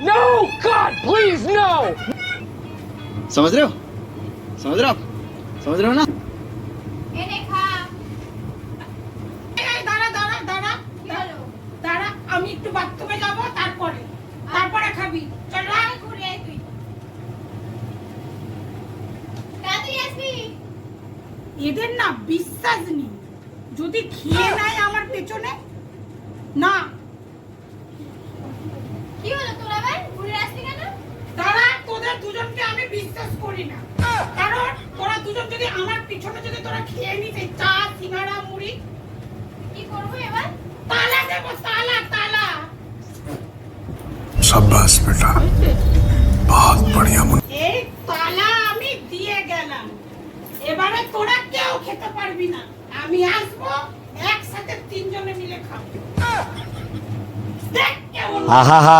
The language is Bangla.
No! God, please, no! समझ रहे हो समझ रहे हो आप समझ रहे हो ना এনে খা এই, দাঁড়া দাঁড়া দাঁড়া কি হলো দাঁড়া আমি একটু বাথরুমে যাব তারপরে তারপরে খাবি চল রাখ। আয় ঘুরে আয় তুই তাড়াতাড়ি আসবি এদের না বিশ্বাস নেই যদি খেয়ে নেয় আমার পেছনে না দুজনকে আমি বিশ্বাস করি না। কারণ তোরা দুজন যদি আমার পিছনে যদি তোরা খেয়ে নিতে চা সিঙ্গারা মুড়ি কি করব এবার? তালা দেব তালা তালা। সাব্বাস বেটা। বহুত বড়িয়া মন এই তালা আমি দিয়ে গেলাম। এবারে তোরা কেউ খেতে পারবি না। আমি আসব একসাথে তিনজনে মিলে খাব। দেখ কেমন আহা হা